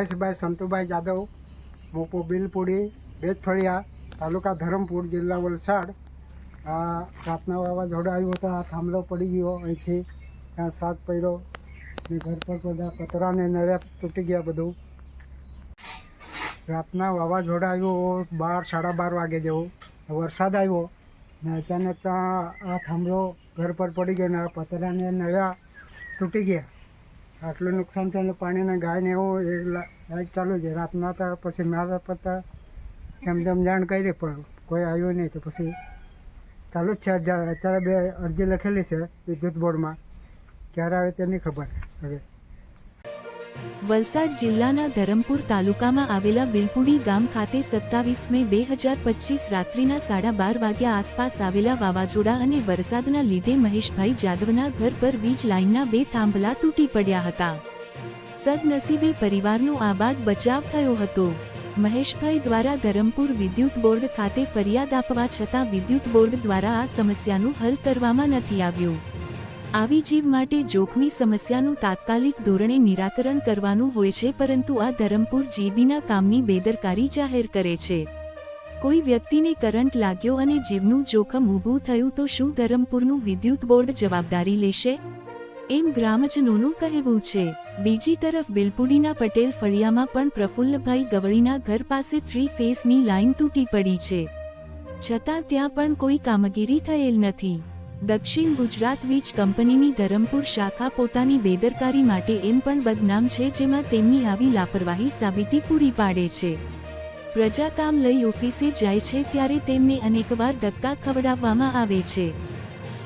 મહેશભાઈ, સંતુભાઈ જાદવ મોપો બિલપુડી બેજફળિયા તાલુકા ધરમપુર, જિલ્લા વલસાડ. આ રાતના વાવાઝોડા આવ્યું હતો, આ થાંભલો પડી ગયો, અહીંથી ત્યાં સાત પડ્યો ને ઘર પર બધા કચરાને નળિયા તૂટી ગયા બધું. રાતના વાવાઝોડા આવ્યું, બાર, સાડા બાર વાગે જેવું. વરસાદ આવ્યો ને અચાનક આ થાંભલો ઘર પર પડી ગયો ને આ પતરાને નળિયા તૂટી ગયા. આટલું નુકસાન થયું પાણીને ગાય ને એવું એ લાઈટ ચાલુ છે. રાતના હતા પછી મારા પડતા એમ તેમ જાણ કરી, પણ કોઈ આવ્યું નહીં. તો પછી ચાલુ જ છે. અત્યારે બે અરજી લખેલી છે વિદ્યુત બોર્ડમાં. ક્યારે આવે તેની ખબર. હવે વલસાડ જિલ્લાના ધરમપુર તાલુકામાં આવેલા બિલપુડી ગામ ખાતે સત્તાવીસ મે બે હજાર પચીસ રાત્રિના સાડા બાર વાગ્યા આસપાસ આવેલા વાવાઝોડા અને વરસાદના લીધે મહેશભાઈ જાદવના ઘર પર વીજ લાઇનના બે થાંભલા તૂટી પડ્યા હતા. સદનસીબે પરિવારનો આ બાદ બચાવ થયો હતો. મહેશભાઈ દ્વારા ધરમપુર વિદ્યુત બોર્ડ ખાતે ફરિયાદ આપવા છતાં વિદ્યુત બોર્ડ દ્વારા આ સમસ્યાનું હલ કરવામાં નથી આવ્યું. આવી જીવ માટે જોખમી સમસ્યાનું તાત્કાલિક ધોરણે નિરાકરણ કરવાનું હોય છે, પરંતુ આ ધરમપુર જીબીના કામની બેદરકારી જાહેર કરે છે. કોઈ વ્યક્તિને કરંટ લાગ્યો અને જીવનું જોખમ ઊભું થયું તો શું ધરમપુરનું વિદ્યુત બોર્ડ જવાબદારી લેશે? એમ ગ્રામજનોનું કહેવું છે. બીજી તરફ બિલપુડીના પટેલ ફળિયામાં પણ પ્રફુલ્લભાઈ ગવળીના ઘર પાસે થ્રી ફેસની લાઇન તૂટી પડી છે. છતાં ત્યાં પણ કોઈ કામગીરી થયેલ નથી. દક્ષિણ ગુજરાત વીજ કંપનીની ધરમપુર શાખા પોતાની બેદરકારી માટે એમ પણ બદનામ છે, જેમાં તેમની આવી લાપરવાહી સાબિતી પૂરી પાડે છે. પ્રજા કામ લઈ ઓફિસે જાય છે, ત્યારે તેમને અનેકવાર ધક્કા ખવડાવવામાં આવે છે.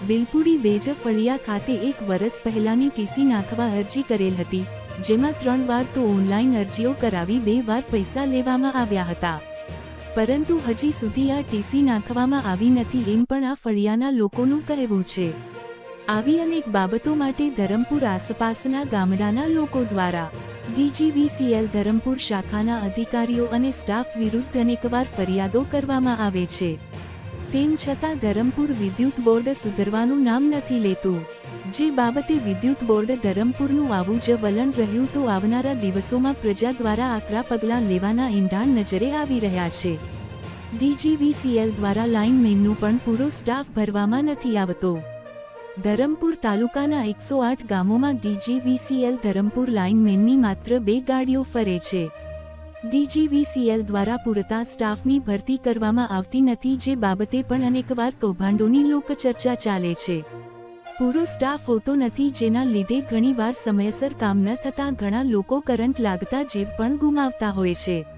બિલપુડી બેજ ફળિયા ખાતે એક વર્ષ પહેલાની ટીસી નાખવા અરજી કરેલ હતી, જેમાં ત્રણ વાર તો ઓનલાઈન અરજીઓ કરાવી બે વાર પૈસા લેવામાં આવ્યા હતા. પરંતુ હજી સુધી આ ટીસી નાખવામાં આવી નથી એમ પણ આ ફળિયાના લોકોનું કહેવું છે. આવી અનેક બાબતો માટે ધરમપુર આસપાસના ગામડાના લોકો દ્વારા ડીજીવીસીએલ ધરમપુર શાખાના અધિકારીઓ અને સ્ટાફ વિરુદ્ધ અનેકવાર ફરિયાદો કરવામાં આવે છે. તેમ છતાં ધરમપુર વિદ્યુત બોર્ડ સુધરવાનું નામ નથી લેતું. જે બાબતે વિદ્યુત બોર્ડ ધરમપુરનું આવું જ વલણ રહ્યું તો આવનારા દિવસોમાં પ્રજા દ્વારા આકરા પગલાં લેવાના ઈંધાણ નજરે આવી રહ્યા છે. ડીજીવીસીએલ દ્વારા લાઇનમેનનો પણ પૂરો સ્ટાફ ભરવામાં નથી આવતો. ધરમપુર તાલુકાના એકસો આઠ ગામોમાં ડીજીવીસીએલ ધરમપુર લાઇનમેનની માત્ર બે ગાડીઓ ફરે છે. ડીજીવીસીએલ દ્વારા પૂરતા સ્ટાફની ભરતી કરવામાં આવતી નથી જે બાબતે પણ અનેકવાર કૌભાંડોની લોકચર્ચા ચાલે છે. પૂરો સ્ટાફ હોતો નથી જેના લીધે ઘણીવાર સમયસર કામ ન થતાં ઘણા લોકો કરંટ લાગતા જીવ પણ ગુમાવતા હોય છે.